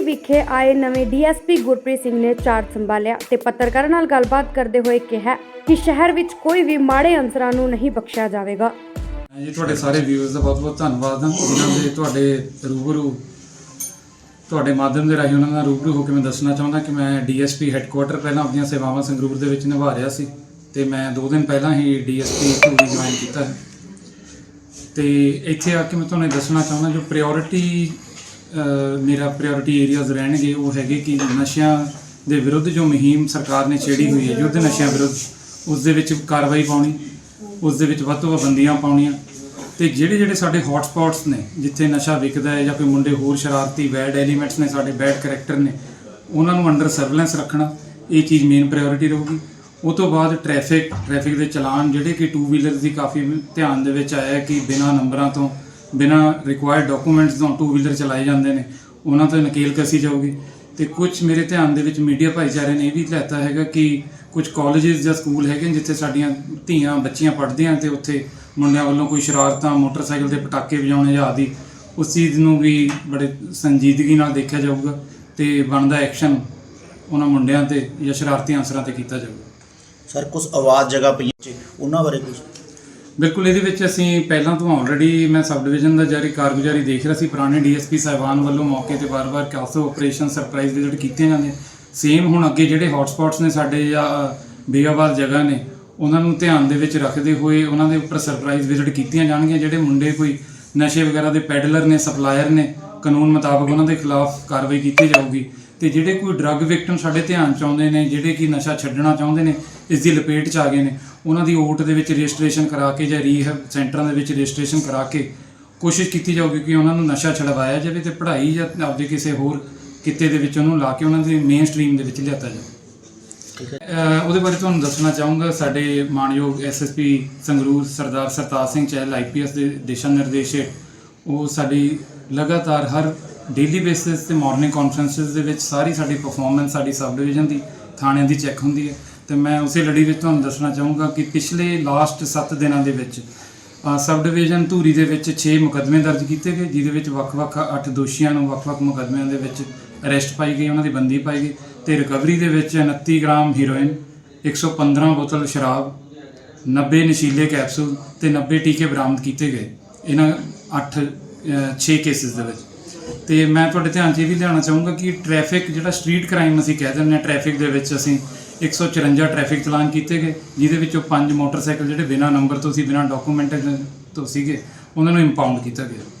ਵਿਖੇ ਆਏ ਨਵੇਂ ਡੀਐਸਪੀ ਗੁਰਪ੍ਰੀਤ ਸਿੰਘ ਨੇ ਚਾਰਜ ਸੰਭਾਲਿਆ ਤੇ ਪੱਤਰਕਾਰਾਂ ਨਾਲ ਗੱਲਬਾਤ ਕਰਦੇ ਹੋਏ ਕਿਹਾ ਕਿ ਸ਼ਹਿਰ ਵਿੱਚ ਕੋਈ ਵੀ ਮਾੜੇ ਅੰਸਰਾਂ ਨੂੰ ਨਹੀਂ ਬਖਸ਼ਿਆ ਜਾਵੇਗਾ। ਜੀ ਤੁਹਾਡੇ ਸਾਰੇ ਵਿਊਅਰਸ ਦਾ ਬਹੁਤ ਬਹੁਤ ਧੰਨਵਾਦ ਹਾਂ। ਜਿਨ੍ਹਾਂ ਦੇ ਤੁਹਾਡੇ ਰੂਬਰੂ, ਤੁਹਾਡੇ ਮਾਧਿਅਮ ਦੇ ਰਾਹੀਂ ਉਹਨਾਂ ਨਾਲ ਰੂਬਰੂ ਹੋ ਕੇ ਮੈਂ ਦੱਸਣਾ ਚਾਹੁੰਦਾ ਕਿ ਮੈਂ ਡੀਐਸਪੀ ਹੈੱਡਕੁਆਟਰ ਪਹਿਲਾਂ ਆਪਣੀਆਂ ਸੇਵਾਵਾਂ ਸੰਗਰੂਰ ਦੇ ਵਿੱਚ ਨਿਭਾ ਰਿਹਾ ਸੀ ਤੇ ਮੈਂ 2 ਦਿਨ ਪਹਿਲਾਂ ਹੀ ਡੀਐਸਪੀ ਧੂਰੀ ਜੁਆਇਨ ਕੀਤਾ ਹੈ। ਤੇ ਇੱਥੇ ਆ ਕੇ ਮੈਂ ਤੁਹਾਨੂੰ ਦੱਸਣਾ ਚਾਹੁੰਦਾ ਜੋ ਪ੍ਰਾਇੋਰਟੀ ਮੇਰਾ ਪ੍ਰਾਇੋਰਟੀ ਏਰੀਆਜ਼ ਰਹਿਣਗੇ, ਉਹ ਹੈਗੇ ਕਿ ਨਸ਼ਿਆਂ ਦੇ ਵਿਰੁੱਧ ਜੋ ਮੁਹਿੰਮ ਸਰਕਾਰ ਨੇ ਛੇੜੀ ਹੋਈ ਹੈ, ਯੁੱਧ ਨਸ਼ਿਆਂ ਵਿਰੁੱਧ, ਉਸ ਦੇ ਵਿੱਚ ਕਾਰਵਾਈ ਪਾਉਣੀ, ਉਸ ਦੇ ਵਿੱਚ ਵੱਧ ਤੋਂ ਵੱਧ ਬੰਦੀਆਂ ਪਾਉਣੀਆਂ ਤੇ ਜਿਹੜੇ ਜਿਹੜੇ ਸਾਡੇ ਹੌਟ ਸਪੌਟਸ ਨੇ, ਜਿੱਥੇ ਨਸ਼ਾ ਵਿਕਦਾ ਹੈ ਜਾਂ ਕੋਈ ਮੁੰਡੇ ਹੋਰ ਸ਼ਰਾਰਤੀ ਬੈਡ ਐਲੀਮੈਂਟਸ ਨੇ, ਸਾਡੇ ਬੈਡ ਕੈਰੈਕਟਰ ਨੇ, ਉਹਨਾਂ ਨੂੰ ਅੰਡਰ ਸਰਵੇਲੈਂਸ ਰੱਖਣਾ, ਇਹ ਚੀਜ਼ ਮੇਨ ਪ੍ਰਾਇੋਰਟੀ ਰਹੂਗੀ। ਉਹ ਤੋਂ ਬਾਅਦ ਟ੍ਰੈਫਿਕ ਟ੍ਰੈਫਿਕ ਦੇ ਚਲਾਨ, ਜਿਹੜੇ ਕਿ ਟੂ ਵੀਲਰ ਦੀ ਕਾਫੀ ਧਿਆਨ ਦੇ ਵਿੱਚ ਆਇਆ ਕਿ ਬਿਨਾਂ ਨੰਬਰਾਂ ਤੋਂ ਬਿਨਾਂ ਰਿਕੁਆਇਰਡ ਡਾਕੂਮੈਂਟਸ ਤੋਂ ਟੂ ਵੀਲਰ ਚਲਾਏ ਜਾਂਦੇ ਨੇ, ਉਹਨਾਂ ਤੋਂ ਨਕੇਲ ਕਸੀ ਜਾਊਗੀ। ਤੇ ਕੁਝ ਮੇਰੇ ਧਿਆਨ ਦੇ ਵਿੱਚ ਮੀਡੀਆ ਭਾਈਚਾਰੇ ਨੇ ਇਹ ਵੀ ਲੈਤਾ ਹੈਗਾ ਕਿ ਕੁਝ ਕਾਲਜਸ ਜਾਂ ਸਕੂਲ ਹੈਗੇ ਨੇ ਜਿੱਥੇ ਸਾਡੀਆਂ ਧੀਆਂ, ਬੱਚੀਆਂ ਪੜ੍ਹਦੀਆਂ ਤੇ ਉੱਥੇ ਮੁੰਡਿਆਂ ਵੱਲੋਂ ਕੋਈ ਸ਼ਰਾਰਤਾਂ, ਮੋਟਰਸਾਈਕਲ ਤੇ ਪਟਾਕੇ ਵਜਾਉਣੇ ਜਾਂ ਆਦਿ, ਉਸ ਚੀਜ਼ ਨੂੰ ਵੀ ਬੜੇ ਸੰਜੀਦਗੀ ਨਾਲ ਦੇਖਿਆ ਜਾਊਗਾ ਤੇ ਬਣਦਾ ਐਕਸ਼ਨ ਉਹਨਾਂ ਮੁੰਡਿਆਂ ਤੇ ਜਾਂ ਸ਼ਰਾਰਤੀ ਅਨਸਰਾਂ ਤੇ ਕੀਤਾ ਜਾਊਗਾ। ਸਰ ਕੁਝ ਆਵਾਜ਼ ਜਗ੍ਹਾ ਪਈ ਉਹਨਾਂ ਬਾਰੇ ਕੁਝ ਬਿਲਕੁਲ, ਇਹਦੇ ਵਿੱਚ ਅਸੀਂ ਪਹਿਲਾਂ ਤੋਂ ਆਲਰੇਡੀ ਮੈਂ ਸਬ ਡਿਵੀਜ਼ਨ ਦਾ ਜਾਰੀ ਕਾਰਗੁਜ਼ਾਰੀ ਦੇਖ ਰਿਹਾ ਸੀ, ਪੁਰਾਣੇ ਡੀਐਸਪੀ ਸਾਹਿਬਾਨ ਵੱਲੋਂ ਮੌਕੇ ਤੇ ਵਾਰ-ਵਾਰ ਕਾਸੋ ਆਪਰੇਸ਼ਨ ਸਰਪ੍ਰਾਈਜ਼ ਵਿਜ਼ਿਟ ਕੀਤੀਆਂ ਜਾਂਦੀਆਂ। ਸੇਮ ਹੁਣ ਅੱਗੇ ਜਿਹੜੇ ਹੌਟਸਪੌਟਸ ਨੇ ਸਾਡੇ ਜਾਂ ਬੇਗਾਬਾਦ ਜਗ੍ਹਾ ਨੇ, ਉਹਨਾਂ ਨੂੰ ਧਿਆਨ ਦੇ ਵਿੱਚ ਰੱਖਦੇ ਹੋਏ ਉਹਨਾਂ ਦੇ ਉੱਪਰ ਸਰਪ੍ਰਾਈਜ਼ ਵਿਜ਼ਿਟ ਕੀਤੀਆਂ ਜਾਣਗੀਆਂ। ਜਿਹੜੇ ਮੁੰਡੇ ਕੋਈ ਨਸ਼ੇ ਵਗੈਰਾ ਦੇ ਪੈਡਲਰ ਨੇ ਸਪਲਾਇਰ ਨੇ, ਕਾਨੂੰਨ ਮੁਤਾਬਕ ਉਹਨਾਂ ਦੇ ਖਿਲਾਫ ਕਾਰਵਾਈ ਕੀਤੀ ਜਾਊਗੀ। ਤੇ ਜਿਹੜੇ ਕੋਈ ਡਰੱਗ ਵਿਕਟਮ ਸਾਡੇ ਧਿਆਨ ਚ ਆਉਂਦੇ ਨੇ ਜਿਹੜੇ ਕਿ ਨਸ਼ਾ ਛੱਡਣਾ ਚਾਹੁੰਦੇ ਨੇ ਇਸ ਦੀ ਲਪੇਟ ਚ ਆ ਗਏ ਨੇ ਉਹਨਾਂ ਦੀ ਓਟ ਦੇ ਵਿੱਚ ਰਜਿਸਟ੍ਰੇਸ਼ਨ ਕਰਾ ਕੇ ਜਾਂ ਰੀਹੈਬ ਸੈਂਟਰਾਂ ਦੇ ਵਿੱਚ ਰਜਿਸਟ੍ਰੇਸ਼ਨ ਕਰਾ ਕੇ ਕੋਸ਼ਿਸ਼ ਕੀਤੀ ਜਾਊਗੀ ਕਿ ਉਹਨਾਂ ਨੂੰ ਨਸ਼ਾ ਛਡਵਾਇਆ ਜਾਵੇ ਤੇ ਪੜ੍ਹਾਈ ਜਾਂ ਆਪਦੇ ਕਿਸੇ ਹੋਰ ਕਿੱਤੇ ਦੇ ਵਿੱਚ ਉਹਨੂੰ ਲਾ ਕੇ ਉਹਨਾਂ ਦੀ ਮੇਨ ਸਟਰੀਮ ਦੇ ਵਿੱਚ ਲਿਆਤਾ ਜਾਵੇ। ਉਹਦੇ ਬਾਰੇ ਤੁਹਾਨੂੰ ਦੱਸਣਾ ਚਾਹੂੰਗਾ ਸਾਡੇ ਮਾਨਯੋਗ ਐਸਐਸਪੀ ਸੰਗਰੂਰ ਸਰਦਾਰ ਸਰਤਾਜ ਸਿੰਘ ਚਹਿਲ ਆਈਪੀਐਸ ਦੇ ਦਿਸ਼ਾ ਨਿਰਦੇਸ਼ ਉਹ ਸਾਡੀ ਲਗਾਤਾਰ ਹਰ ਡੇਲੀ ਬੇਸਿਸ ਤੇ ਮਾਰਨਿੰਗ ਕਾਨਫਰੰਸਸ ਦੇ ਵਿੱਚ ਸਾਰੀ ਸਾਡੀ ਪਰਫਾਰਮੈਂਸ ਸਾਡੀ ਸਬ ਡਿਵੀਜ਼ਨ ਦੀ, ਥਾਣਿਆਂ ਦੀ ਚੈੱਕ ਹੁੰਦੀ ਹੈ। ਤੇ ਮੈਂ ਉਸੇ ਲੜੀ ਵਿੱਚ ਤੁਹਾਨੂੰ ਦੱਸਣਾ ਚਾਹੂੰਗਾ ਕਿ ਪਿਛਲੇ ਲਾਸਟ 7 ਦਿਨਾਂ ਦੇ ਵਿੱਚ ਸਬ ਡਿਵੀਜ਼ਨ ਧੂਰੀ ਦੇ ਵਿੱਚ 6 ਮੁਕੱਦਮੇ ਦਰਜ ਕੀਤੇ ਗਏ, ਜਿਹਦੇ ਵਿੱਚ ਵੱਖ-ਵੱਖ 8 ਦੋਸ਼ੀਆਂ ਨੂੰ ਵੱਖ-ਵੱਖ ਮੁਕੱਦਮਿਆਂ ਦੇ ਵਿੱਚ ਅਰੈਸਟ ਪਾਈ ਗਈ, ਉਹਨਾਂ ਦੀ ਬੰਦੀ ਪਾਈ ਗਈ ਤੇ ਰਿਕਵਰੀ ਦੇ ਵਿੱਚ 29 ਗ੍ਰਾਮ ਹੀਰੋਇਨ 115 ਬੋਤਲ ਸ਼ਰਾਬ 90 ਨਸ਼ੀਲੇ ਕੈਪਸੂਲ ਤੇ 90 ਟੀਕੇ ਬਰਾਮਦ ਕੀਤੇ ਗਏ। ਇਹਨਾਂ 8 6 ਕੇਸਿਸ ਦੇ ਵਿੱਚ। ਤੇ ਮੈਂ ਤੁਹਾਡੇ ਧਿਆਨ 'ਚ ਇਹ ਵੀ ਲਿਆਉਣਾ ਚਾਹੂੰਗਾ ਕਿ ਟ੍ਰੈਫਿਕ ਜਿਹੜਾ ਸਟਰੀਟ ਕ੍ਰਾਈਮ ਅਸੀਂ ਕਹਿ ਦਿੰਦੇ ਹਾਂ ਟ੍ਰੈਫਿਕ ਦੇ ਵਿੱਚ ਅਸੀਂ 154 ਟ੍ਰੈਫਿਕ ਚਲਾਨ ਕੀਤੇ ਗਏ, ਜਿਹਦੇ ਵਿੱਚੋਂ ਪੰਜ ਮੋਟਰਸਾਈਕਲ ਜਿਹੜੇ ਬਿਨਾਂ ਨੰਬਰ ਤੋਂ ਸੀ, ਬਿਨਾਂ ਡਾਕੂਮੈਂਟ ਤੋਂ ਸੀਗੇ, ਉਹਨਾਂ ਨੂੰ ਇੰਪਾਊਂਡ ਕੀਤਾ ਗਿਆ।